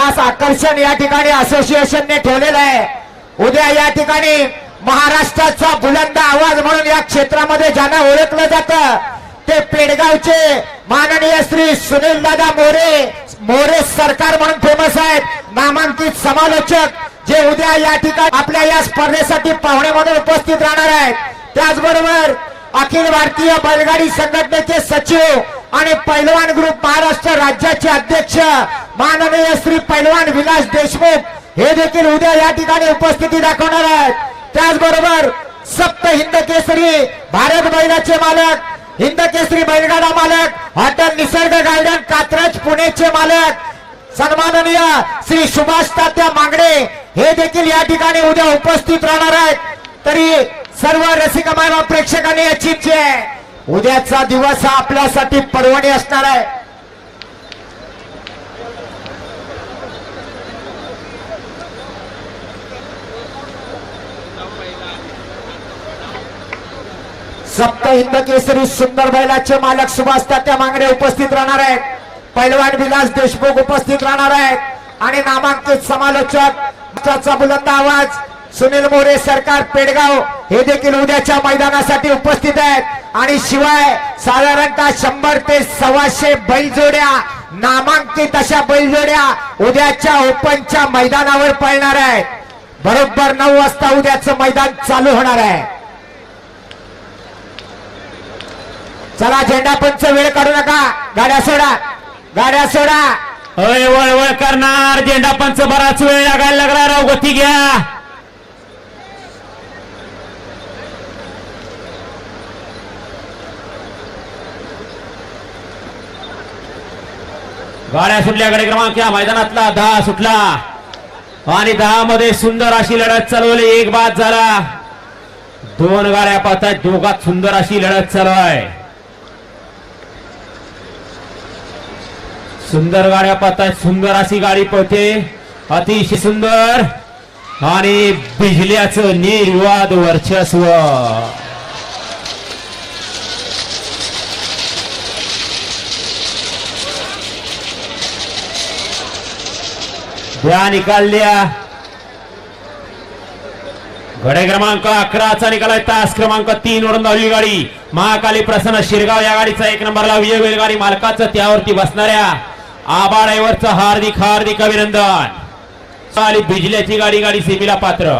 खास आकर्षण या ठिकाणी असोसिएशनने ठेवलेलं आहे. उद्या या ठिकाणी महाराष्ट्राचा बुलंद आवाज म्हणून या क्षेत्रामध्ये ज्यांना ओळखलं जातं ते पेडगावचे माननीय श्री सुनील दादा मोरे मोरे सरकार म्हणून फेमस आहेत. नामांकित समालोचक जे उद्या या ठिकाणी आपल्या या स्पर्धेसाठी पाहुणे म्हणून उपस्थित राहणार आहेत. त्याचबरोबर अखिल भारतीय बैलगाडी संघटनेचे सचिव आणि पैलवान ग्रुप महाराष्ट्र राज्याचे अध्यक्ष माननीय श्री पैलवान विलास देशमुख हे देखील उद्या या ठिकाणी उपस्थिती दाखवणार आहेत. त्याचबरोबर सप्त हिंद केसरी भारत बैलाचे मालक हिंद केसरी बैलगाडा मालक हॉटेल निसर्ग गार्डन कात्रज पुणेचे मालक सन्माननीय श्री सुभाष तात्या मांगडे हे देखील या ठिकाणी उद्या उपस्थित राहणार आहेत. तरी सर्व रसिक प्रेक्षकांनी याची आहे उद्याचा दिवस हा आपल्यासाठी पर्वणी असणार आहे. सप्त हिंद केसरी सुंदर बैलाचे मालक सुभाष तात्या मांगडे उपस्थित राहणार आहेत. पैलवान विलास देशमुख उपस्थित राहणार आहेत. आणि नामांकित समालोचक बुलंद आवाज सुनील मोरे सरकार पेडगाव हे देखील उद्याच्या मैदानासाठी उपस्थित आहेत. आणि शिवाय साधारणतः शंभर ते सव्वाशे बैलजोड्या नामांकित अशा बैलजोड्या उद्याच्या ओपनच्या मैदानावर पळणार आहेत. बरोबर नऊ वाजता उद्याचं मैदान चालू होणार आहे. चला झेंडा पंच वेळ काढू नका. गाड्या सोडा. गाड्या सोडा. अय वळ वळ करणार. झेंडा पंच बराच वेळ लागायला लागला. राव गती घ्या. गाड्या सुटल्या गाडी क्रमांक या मैदानातला. दहा सुटला. आणि दहा मध्ये सुंदर अशी लढत चालवली. एक बाद झाला. दोन गाड्या पाहतात दोघात सुंदर अशी लढत चालू आहे. सुंदर गाड्या पाहतायत सुंदर अशी गाडी पळते. अतिशय सुंदर. आणि बिजल्याचं निर्वाद वर्चस्व. द्या निकालल्या घडे क्रमांक अकराचा निकाल आहे. तास क्रमांक तीन वरून दहावी गाडी. महाकाली प्रसन्न शिरगाव या गाडीचा एक नंबरला विजय बैलगाडी मालकाचं त्यावरती बसणाऱ्या आबाळावरचं हार्दिक हार्दिक अभिनंदन. आली भिजल्याची गाडी गाडी सेमीला पात्र.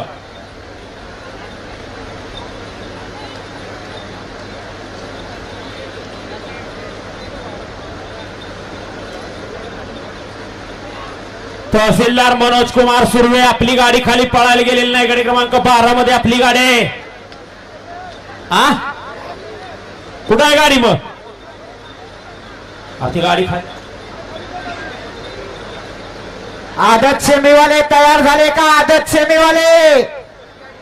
तहसीलदार मनोज कुमार सुर्वे आपली गाडी खाली पळायला गेलेली नाही. गाडी क्रमांक बारा मध्ये आपली गाडी हा आ? कुठं आहे गाडी मग? आपली गाडी खाली आदत सेमीवाले तयार झाले का? आदत सेमीवाले.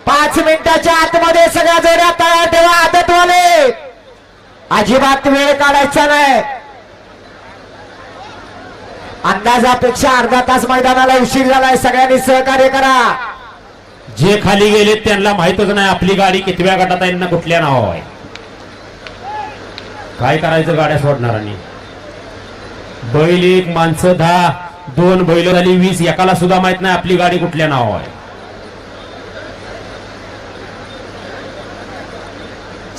पाच मिनिटाच्या आतमध्ये सगळ्या जोड्या तयार ठेवा आदतवाले. अजिबात वेळ काढायचा नाही. अंदाजापेक्षा अर्धा तास मैदानाला उशीर झालाय. सगळ्यांनी सहकार्य करा. जे खाली गेले त्यांना माहितच नाही आपली गाडी कितव्या गटात आहे ना कुठल्या नाव आहे. काय करायचं गाड्या सोडणारांनी बैल एक माणसं दहा. दोन बैल झाली वीस. एकाला सुद्धा माहीत नाही आपली गाडी कुठल्या नाव आहे.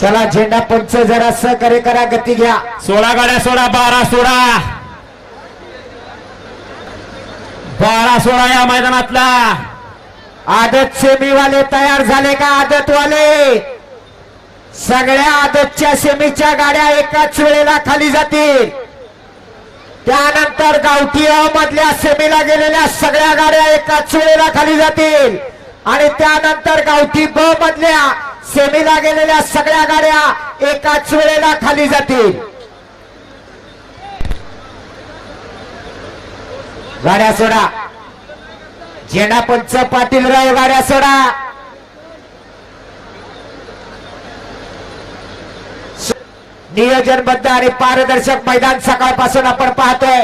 चला झेंडा पंच जरा सहकार्य करा गती घ्या. सोळा गाड्या सोडा बारा सोडा. बारा सोळा या मैदानातला. आदत सेमीवाले तयार झाले का आदतवाले? सगळ्या आदतच्या सेमीच्या गाड्या एकाच वेळेला खाली जातील. त्यानंतर गावठी अ मधल्या सेमीला गेलेल्या सगळ्या गाड्या एकाच वेळेला खाली जातील. आणि त्यानंतर गावठी ब मधल्या सेमीला गेलेल्या सगळ्या गाड्या एकाच वेळेला खाली जातील. गाड्या सोडा. झेंडा पंच पाटीलराव गाड्या सोडा. नियोजनबद्ध आणि पारदर्शक मैदान सकाळपासून आपण पाहतोय.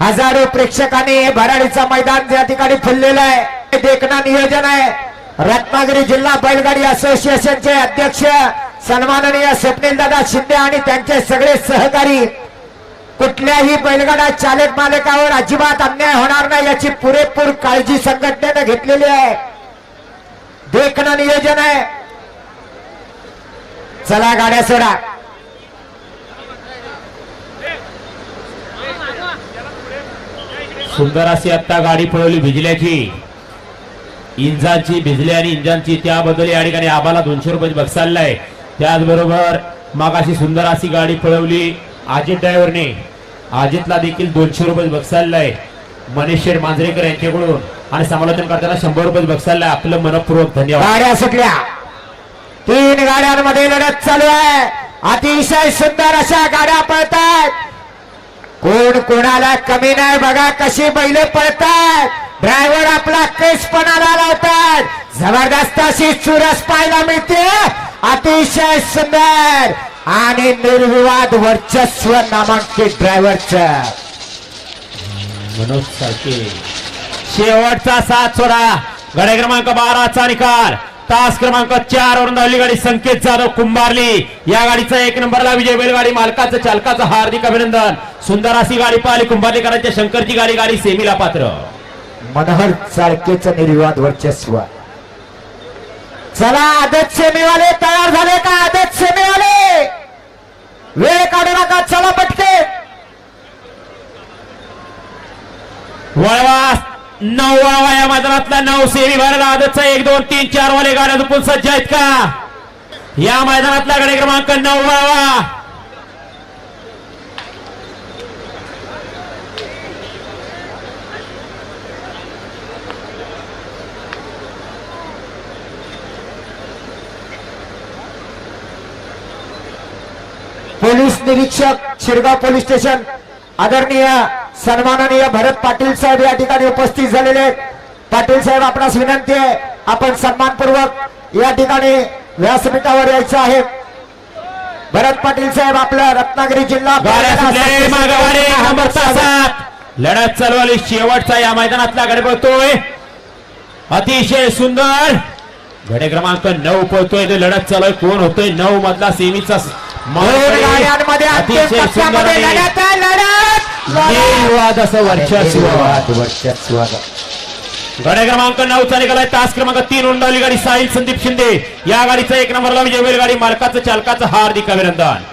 हजारो प्रेक्षकांनी हे भराडीचं मैदान या ठिकाणी फुललेलं आहे हे देखणं नियोजन आहे. रत्नागिरी जिल्हा बैलगाडी असोसिएशनचे अध्यक्ष सन्माननीय स्वप्नील दादा शिंदे आणि त्यांचे सगळे सहकारी. कुठल्याही बैलगाडा चालक मालकावर अजिबात अन्याय होणार नाही याची पुरेपूर काळजी संघटनेनं घेतलेली आहे. देखणं नियोजन आहे. चला गाड्या सोडा. सुंदर अशी आता गाडी पळवली भिजल्याची. इंजांची भिजली आणि इंजांची त्याबद्दल या ठिकाणी आबाला दोनशे रुपये बक्षाललाय त्याचबरोबर मागाशी सुंदर अशी गाडी पळवली अजित ड्रायव्हरने अजितला देखील दोनशे रुपये बक्षाललाय मनीष शेठ मांजरेकर यांच्याकडून. आणि समालोचन करताना शंभर रुपये बक्षाललाय आपलं मनपूर्वक धन्यवाद. गाड्या सुटल्या. तीन गाड्यांमध्ये लढत चालू आहे. अतिशय सुंदर अशा गाड्या पळतात कोण कोणाला कमी नाही बघा कशी बैल पळतात ड्रायव्हर आपला केसपणाला लावतात जबरदस्त अशी चुरस पाहायला मिळते. अतिशय सुंदर आणि निर्विवाद वर्चस्व नामांकित ड्रायव्हरच. मनोज सारखे शेवटचा सात सोडा. गडे क्रमांक बाराचा निकाल. तास क्रमांक चार वरून धावली गाडी संकेत जाधव कुंभारली. या गाडीचा एक नंबरला विजय बैलगाडी मालकाचं चालकाचं हार्दिक अभिनंदन. सुंदर अशी गाडी पाहिली कुंभारलीकरांच्या शंकरची गाडी गाडी सेमीला पात्र. मनोहर चाळकेचं निर्विवाद वर्चस्व. चला आदत सेमीवाले तयार झाले का? आदत सेमीवाले! वेळ काढू नका चला पटके वळवा नववा या मैदानातला नऊ सेवी भरायला आजचा एक दोन तीन चार वाले गाड्या दुपून सज्ज आहेत का? या मैदानातला गाडी क्रमांक नववा पोलीस निरीक्षक शिरगाव पोलीस स्टेशन आदरणीय सन्माननीय भरत पाटील साहेब या ठिकाणी उपस्थित झालेले आहेत. पाटील साहेब आपणास विनंती आहे आपण सन्मानपूर्वक या ठिकाणी व्यासपीठावर यायचं आहे. भरत पाटील साहेब आपला रत्नागिरी जिल्हा लढत चालवली शेवटचा या मैदानातला गडे पळतोय. अतिशय सुंदर. गडे क्रमांक नऊ पळतोय. ते लढत चालू. कोण होतोय? नऊ मधला सेमीचा अतिशय सुंदर निर्वाद असं वर्चस्व वर्चस्व गाड्या क्रमांक नऊचा निघालाय. तास क्रमांक तीन उंडावली गाडी साहिल संदीप शिंदे. या गाडीचा एक नंबरला विजय बैल गाडी मालकाचं चालकाचं हार्दिक अभिनंदन.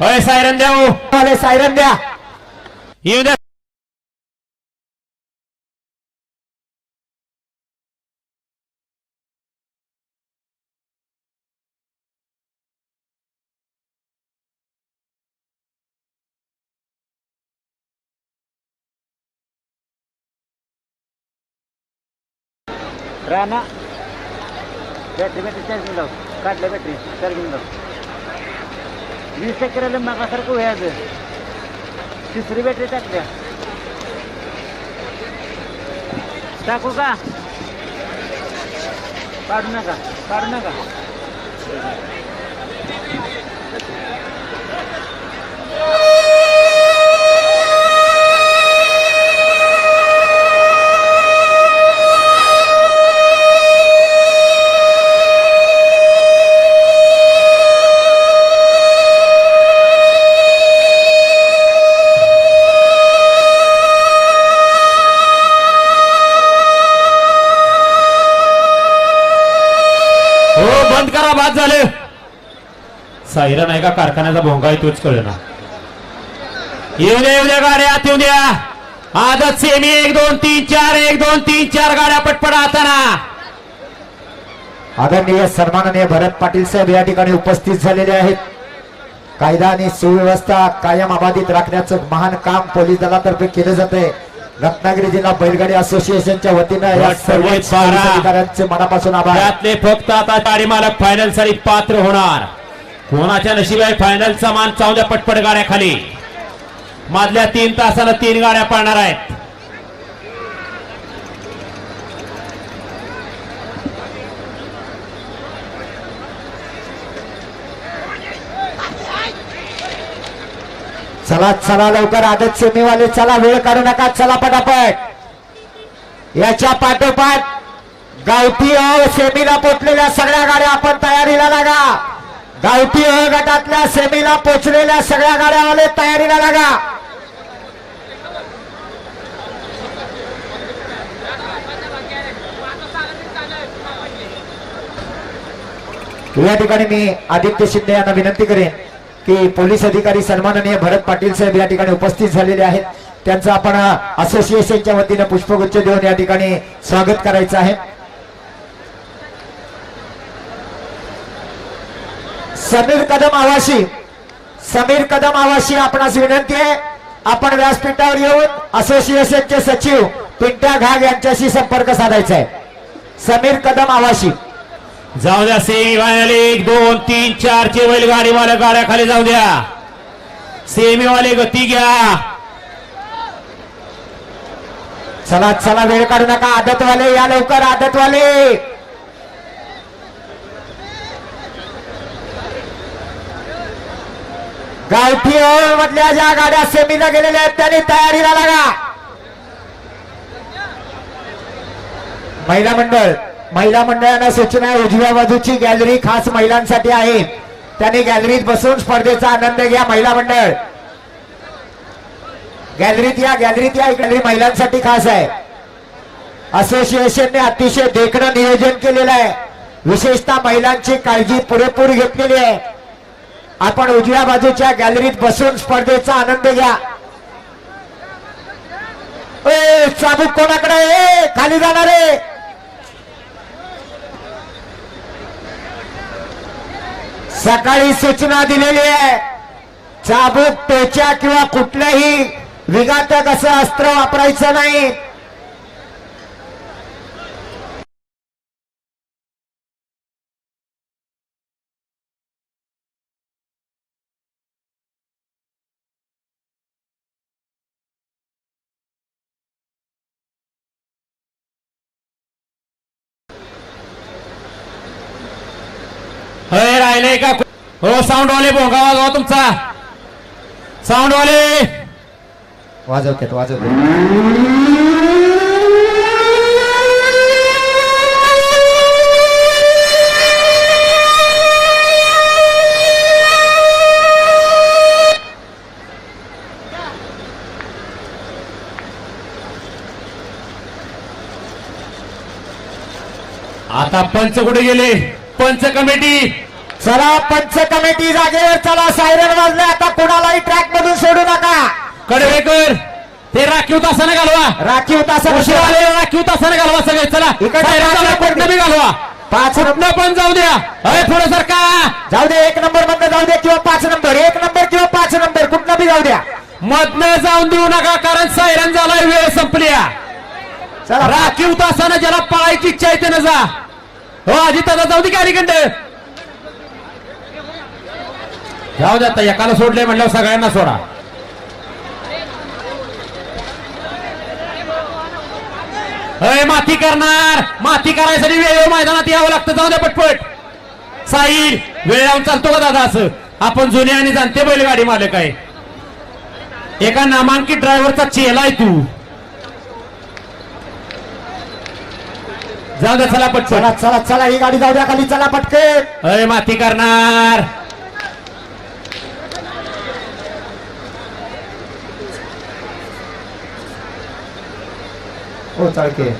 होय सायरन देऊ वाले सायरन द्या. येऊ द्या. राणा. बॅटरी बॅटरी चार्जिंग लाव काढल्या बॅटरी चार्जिंग लाव वीस टक्के मागासारखं व्हायचं तिसरी बॅटरी टाकल्या. टाकू का? काढू नका काढू नका. बाद झाले. सायरन नाही का कारखान्याचा भोंगा आहे तोच कळ ना येऊ द्या येऊ द्या गाड्या आत येऊ द्या आजच सेमी एक दोन तीन चार एक दोन तीन चार गाड्या पटपट आताना. आदरणीय सन्माननीय भरत पाटील साहेब या ठिकाणी उपस्थित झालेले आहेत. कायदा आणि सुव्यवस्था कायम अबाधित राखण्याचं महान काम पोलीस दलातर्फे केलं जाते रत्नागिरी जिल्हा बैलगाडी असोसिएशनच्या वतीनं या सर्व. अधिकाऱ्यांचे मनापासून आभार. त्यातले फक्त आता गाडी मालक फायनलसाठी पात्र होणार. कोणाच्या नशिबाय फायनलचा मान चावल्या पटपट गाड्या खाली मधल्या तीन तासाला तीन गाड्या पाळणार आहेत. चला चला लवकर आदत सेमीवाले चला वेळ काढू नका चला पटापट. याच्या पाठोपाठ गावठी अ सेमीला पोचलेल्या सगळ्या गाड्या आपण तयारीला लागा. गावठी अ गटातल्या सेमीला पोचलेल्या सगळ्या गाड्यावाले तयारीला लागा. या ठिकाणी मी आदित्य शिंदे यांना विनंती करेन. की पोलीस अधिकारी सन्माननीय भरत पाटील साहेब या ठिकाणी उपस्थित झालेले आहेत. त्यांचं आपण असोसिएशनच्या वतीनं पुष्पगुच्छ देऊन या ठिकाणी स्वागत करायचं आहे. समीर कदम आवाशी समीर कदम आवाशी आपणास विनंती आहे आपण व्यासपीठावर येऊन असोसिएशनचे सचिव पिंटा घाग यांच्याशी संपर्क साधायचा आहे. समीर कदम आवाशी. जाऊ द्या सेमी फायनल एक दोन तीन चार चे बैलगाडी वाल्या गाड्या खाली जाऊ द्या. सेमी वाले गती घ्या. चला चला वेळ काढू नका. आदतवाले या लवकर आदतवाले. गावठी मधल्या ज्या गाड्या सेमीला गेलेल्या आहेत त्यांनी तयारीला लागा. महिला मंडळ महिला मंडळांना सूचना उजव्या बाजूची गॅलरी खास महिलांसाठी आहे. त्यांनी गॅलरीत बसून स्पर्धेचा आनंद घ्या महिला मंडळ. गॅलरीत या गॅलरीत या गॅलरी महिलांसाठी खास आहे. असोसिएशनने अतिशय देखणं नियोजन केलेलं आहे. विशेषतः महिलांची काळजी पुरेपूर घेतलेली आहे. आपण उजव्या बाजूच्या गॅलरीत बसून स्पर्धेचा आनंद घ्या. ए चाबूक कोणाकडे खाली जाणारे. सकाळी सूचना दिलेली आहे. चाबूक टोच्या किंवा कुठल्याही विघातक असं अस्त्र वापरायचं नाही. होय राहिलंय का हो साऊंड वाले भोंगा वाजवा तुमचा. साऊंड वाले वाजवतात वाजवतात आता पंच कुठे गेले? पंच कमिटी. चला पंच कमिटी जागेवर चला. सायरन वाजले आता कुणालाही ट्रॅक मधून सोडू नका. कडवेकर ते राखीव तासाने घालवा. राखीव तासा राखीव तासाने घालवा सगळे. चला इकडे सायरन पाच चालवा, नंबर. कुठनं बी घालवा. पाच कुठनं पण जाऊ द्या. अरे थोडं सर का? जाऊ दे एक नंबर मधनं जाऊ दे किंवा पाच नंबर. एक नंबर किंवा पाच नंबर. कुठनं बी जाऊ द्या. मधनं जाऊन देऊ नका कारण सायरन झालाय वेळ संपल्या चला. राखीव तासानं ज्याला पळायची इच्छा आहे त्यानं जा. हो आधी दादा जाऊ दे गाडीकंड जाऊ दे आता एकाला सोडले म्हणल्यावर सगळ्यांना सोडा. अय माती करणार. माती करायसाठी वेळेवर मैदानात यावं लागतं. जाऊ दे पटपट. साईल वेळ लावून चालतो का दादा असं? आपण जुने आणि जाणते बैलगाडी मालक आहे. एका नामांकित ड्रायव्हरचा चेला आहे तू. जाऊ दे चला पटपट चला चला चला ही गाडी जाऊ द्या खाली चला पटकन. अय माती करणार. हो चालके